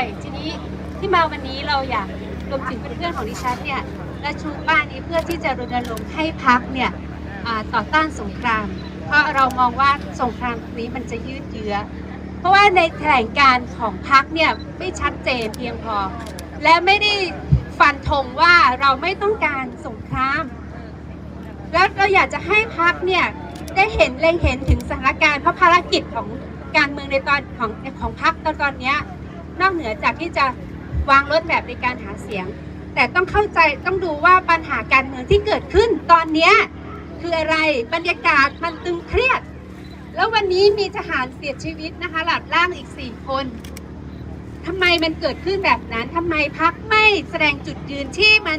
ยทีนี้ที่มาวันนี้เราอยากรวมถึงเพื่อนๆของดิฉันเนี่ยและชูป้านี้เพื่อที่จะรณรงค์ให้พักเนี่ยต่อต้านสงคราม เพราะเรามองว่าสงครามนี้มันจะยืดเยื้อ เพราะว่าในแถลงการของพักเนี่ยไม่ชัดเจนเพียงพอ และไม่ได้ฟันธงว่าเราไม่ต้องการสงคราม แล้วเราอยากจะให้พักเนี่ยได้เห็นเล็งเห็นถึงสถานการณ์เพราะภารกิจของการเมืองในตอนของของพักตอนตอนนี้ นอกเหนือจากที่จะวางรถแบบในการหาเสียง แต่ต้องเข้าใจต้องดูว่าปัญหาการเมืองที่เกิดขึ้นตอนนี้คืออะไรบรรยากาศมันตึงเครียด แล้ววันนี้มีทหารเสียชีวิตนะคะหลัดล่างอีกสี่คนทำไมมันเกิดขึ้นแบบนั้นทำไมพักไม่แสดงจุดยืนที่มัน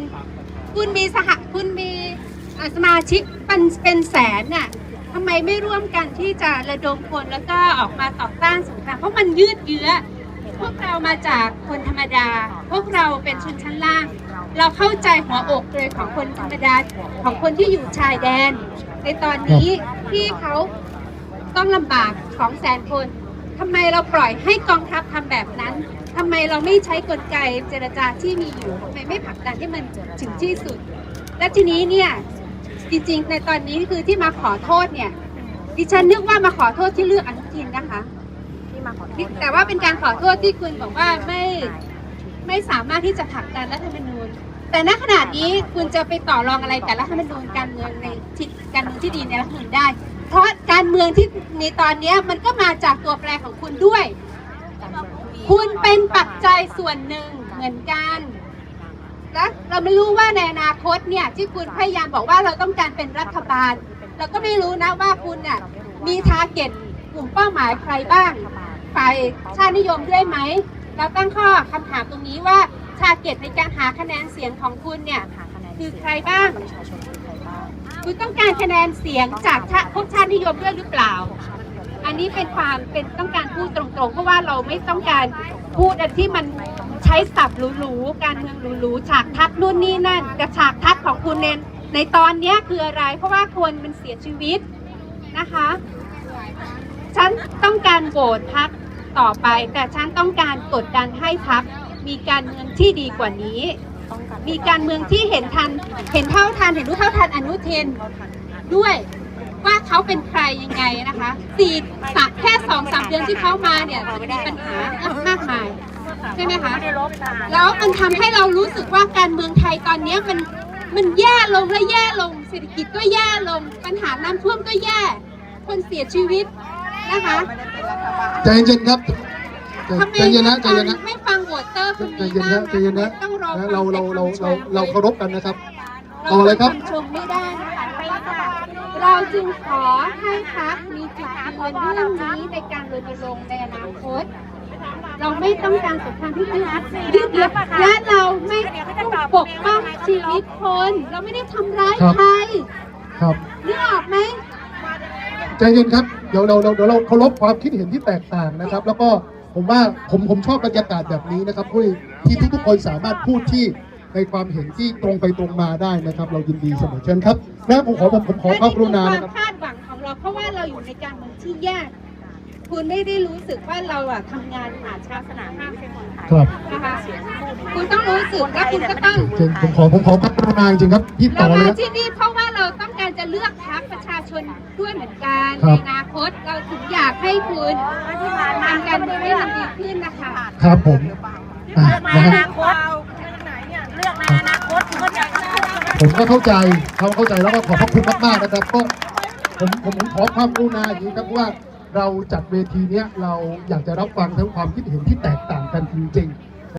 คุณมีสหคุณมีสมาชิกเป็นเป็นแสนน่ะทำไมไม่ร่วมกันที่จะระดมคนแล้วก็ออกมาต่อต้านสงครามเพราะมันยืดเยื้อ พวกเรามาจากคนธรรมดา พวกเราเป็นชนชั้นล่าง เราเข้าใจหัวอกเลยของคนธรรมดาของคนที่อยู่ชายแดน ในตอนนี้ที่เขาต้องลำบากสองแสนคนทำไมเราปล่อยให้กองทัพทำแบบนั้นทำไมเราไม่ใช้กลไกเจรจาที่มีอยู่ทำไมไม่ผลักดันให้มันถึงที่สุด และทีนี้เนี่ยจริงๆ ในตอนนี้คือที่มาขอโทษเนี่ยดิฉันนึกว่ามาขอโทษที่เลือกอนุทินนะคะ ที่มาขอโทษแต่ว่าเป็นการขอโทษที่คุณบอกว่าไม่ไม่สามารถที่จะผลักดันรัฐธรรมนูญ แต่ณขณะนี้คุณจะไปต่อรองอะไรกับรัฐธรรมนูญการเมืองในทิศการเมืองที่ดีในรัฐธรรมนูญได้ เพราะการเมืองที่ในตอนนี้มันก็มาจากตัวแปรของคุณด้วย คุณเป็นปัจจัยส่วนหนึ่งเหมือนกันและเราไม่รู้ว่าในอนาคตเนี่ยที่คุณพยายามบอกว่าเราต้องการเป็นรัฐบาล เราก็ไม่รู้นะว่าคุณเนี่ยมีทาร์เก็ตกลุ่มเป้าหมายใครบ้าง ฝ่ายชาตินิยมด้วยไหม เราตั้งข้อคำถามตรงนี้ว่าทาเกตในการหาคะแนนเสียงของคุณเนี่ย หาคะแนนคือใครบ้าง ประชาชนคือใครบ้างคุณต้องการคะแนนเสียงจากชาพวกชาตินิยมด้วยหรือเปล่า อันนี้เป็นความเป็นต้องการพูดตรงๆ เพราะว่าเราไม่ต้องการพูดอันที่มันใช้ศัพท์หรูๆ การเมืองหรูๆ ฉากทัดนู่นนี่นั่นแต่ฉากทัดของคุณเนนในตอนเนี้ยคืออะไร เพราะว่าคนมันเสียชีวิตนะคะ ฉันต้องการโหวตพักต่อไป แต่ฉันต้องการกดดันให้พักมีการเมืองที่ดีกว่านี้ มีการเมืองที่เห็นทัน เห็นเท่าทัน เห็นรู้เท่าทันอนุเทนด้วยว่าเขาเป็นใครยังไงนะคะสี่สามแค่สองสามเดือนที่เขามาเนี่ยมันมีปัญหามากมายใช่ไหมคะแล้วมันทำให้เรารู้สึกว่าการเมืองไทยตอนนี้มันมันแย่ลงและแย่ลง เศรษฐกิจก็แย่ลง ปัญหาน้ำท่วมก็แย่ คนเสียชีวิต นะคะใจเย็นครับใจทำไมใจเย็นนะใจเย็นนะไม่ฟังโหวตเตอร์คนใจนี้เย็นบ้านะงใจเย็นนะต้องรอนะเราเราเราฟัเรางคำชมเราเคารพกันนะครับต่อเลยครับาชมไม่ได้นะคะเราจึงขอให้พักมีจุดยืนเรื่องนี้ในการรณรงค์ในอนาคต เราไม่ต้องการสงครามที่ยืดยืดเยื้อและเราไม่ต้องปกป้องชีวิตคน เราไม่ได้ทำร้ายครับ ใครครับ นึกออกไหม ใจเย็นครับ เดี๋ยวเราเราเดี๋ยวเราเคารพความคิดเห็นที่แตกต่างนะครับ แล้วก็ผมว่าผมผมชอบบรรยากาศแบบนี้นะครับที่ที่ทุกๆคนสามารถพูดที่ในความเห็นที่ตรงไปตรงมาได้นะครับ เรายินดีเสมอเชิญครับนะผมขอผมผมขอความกรุณาและนะนี่ครับคือความคาดหวังของเราเพราะว่าเราอยู่ในการเมืองที่แย่คุณไม่ได้รู้สึกว่าเราอะทำงานหาชาสนาห้ามเป็นคนไทยครับนะคะคุณต้องรู้สึกและคุณก็ต้องเชิญผมขอผมขอความกรุณาจริงๆครับพี่ต่เราอเลยมานะที่นี่ ชาชนด้วยเหมือนกันครัในบ อนาคตเราถึงอยากให้คุณทำการเมืองให้มันดีขึ้นนะคะ ครับผมอะเลือกในนะอครับนาคตเลือกในอนาคตก็จะผมก็เข้าใจเขาเข้าใจแล้วก็ขอบพระคุณมากๆนะครับก็ผมผมผมขอความกรุณาอย่างนี้ครับว่าเราจัดเวทีเนี้ยเราอยากจะรับฟังทั้งความคิดเห็นที่แตกต่างกันจริงๆ